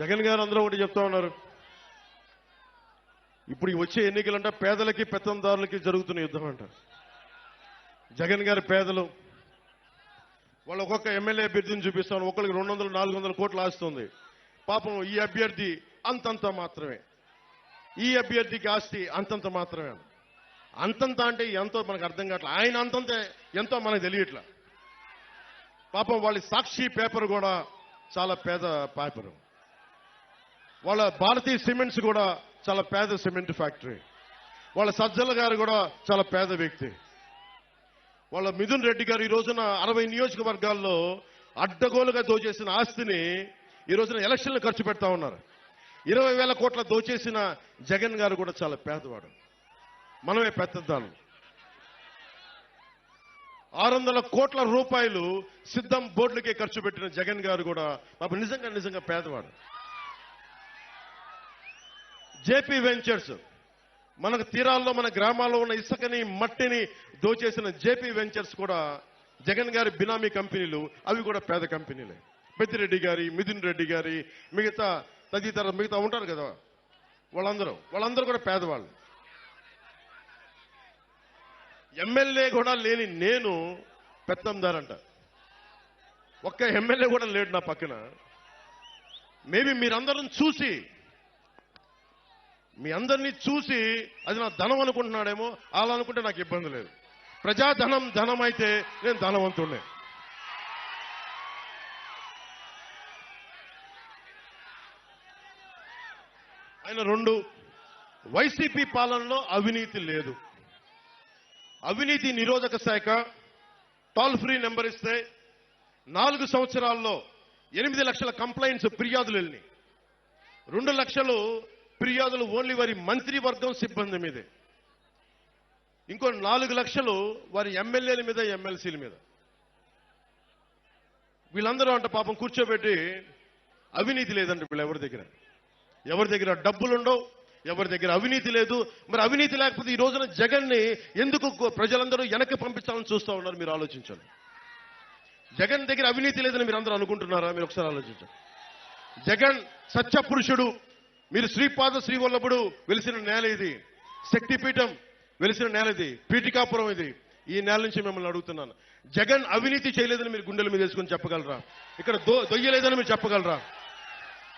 జగన్ గారు అందరూ ఒకటి చెప్తా ఉన్నారు. ఇప్పుడు వచ్చే ఎన్నికలంటే పేదలకి పెత్తందారులకి జరుగుతున్న యుద్ధం అంట. జగన్ గారి పేదలు వాళ్ళు ఒక్కొక్క ఎమ్మెల్యే అభ్యర్థిని చూపిస్తాను. ఒకరికి రెండు వందలు నాలుగు వందల కోట్లు ఆస్తుంది. పాపం ఈ అభ్యర్థి అంతంత మాత్రమే. ఈ అభ్యర్థికి ఆస్తి అంతంత మాత్రమే. అంతంత అంటే ఎంతో మనకు అర్థం కావట్లేదు ఆయన అంతంత ఎంతో మనకు తెలియట్లా. పాపం వాళ్ళ సాక్షి పేపర్ కూడా చాలా పేద పేపరు. వాళ్ళ భారతీయ సిమెంట్స్ కూడా చాలా పేద సిమెంట్ ఫ్యాక్టరీ. వాళ్ళ సజ్జల గారు కూడా చాలా పేద వ్యక్తి. వాళ్ళ మిథున్ రెడ్డి గారు ఈ రోజున అరవై నియోజకవర్గాల్లో అడ్డగోలుగా దోచేసిన ఆస్తిని ఈ రోజున ఎలక్షన్లు ఖర్చు పెడతా ఉన్నారు. ఇరవై వేల కోట్ల దోచేసిన జగన్ గారు కూడా చాలా పేదవాడు. మనమే పెద్దదాను ఆరు వందల కోట్ల రూపాయలు సిద్ధం బోర్డులకే ఖర్చు పెట్టిన జగన్ గారు కూడా నిజంగా నిజంగా పేదవాడు. JP ventures. మనకు తీరాల్లో మన గ్రామాల్లో ఉన్న ఇసుకని మట్టిని దోచేసిన జేపీ వెంచర్స్ కూడా జగన్ గారి బినామీ కంపెనీలు. అవి కూడా పేద కంపెనీలే. పెద్దిరెడ్డి గారి మిథున్ రెడ్డి గారి మిగతా తదితర మిగతా ఉంటారు కదా. వాళ్ళందరూ. వాళ్ళందరూ కూడా పేదవాళ్ళు. ఎమ్మెల్యే కూడా లేని నేను పెత్తందారంట. ఒక్క ఎమ్మెల్యే కూడా లేడు నా పక్కన. మేబీ మీరందరం చూసి మీ అందరినీ చూసి అది నా ధనం అనుకుంటున్నాడేమో అలా అనుకుంటే నాకు ఇబ్బంది లేదు. ప్రజాధనం ధనం అయితే నేను ధనవంతుడినే ఆయన రెండు వైసీపీ పాలనలో అవినీతి లేదు. అవినీతి నిరోధక శాఖ టోల్ ఫ్రీ నెంబర్ ఇస్తే నాలుగు సంవత్సరాల్లో ఎనిమిది లక్షల కంప్లైంట్స్ ఫిర్యాదులు వెళ్ళినాయి. రెండు లక్షలు ఫిర్యాదులు ఓన్లీ వారి మంత్రివర్గం సిబ్బంది మీదే. ఇంకో నాలుగు లక్షలు వారి ఎమ్మెల్యేల మీద ఎమ్మెల్సీల మీద. వీళ్ళందరూ అంట పాపం కూర్చోబెట్టి అవినీతి లేదండి వీళ్ళు ఎవరి దగ్గర. ఎవరి దగ్గర డబ్బులుండవు ఎవరి దగ్గర అవినీతి లేదు. మరి అవినీతి లేకపోతే ఈ రోజున జగన్ని ఎందుకు ప్రజలందరూ వెనక్కి పంపించాలని చూస్తూ ఉన్నారు మీరు ఆలోచించండి జగన్ దగ్గర అవినీతి లేదని మీరు అందరూ అనుకుంటున్నారా? మీరు ఒకసారి ఆలోచించండి. జగన్ సత్యపురుషుడు. మీరు శ్రీపాద శ్రీవల్లభుడు వెలిసిన నేల ఇది. శక్తిపీఠం వెలిసిన నేల ఇది. పీఠికాపురం ఇది. ఈ నేల నుంచి మిమ్మల్ని అడుగుతున్నాను. జగన్ అవినీతి చేయలేదని మీరు గుండెల మీద వేసుకొని చెప్పగలరా? ఇక్కడ దొయ్యలేదని మీరు చెప్పగలరా?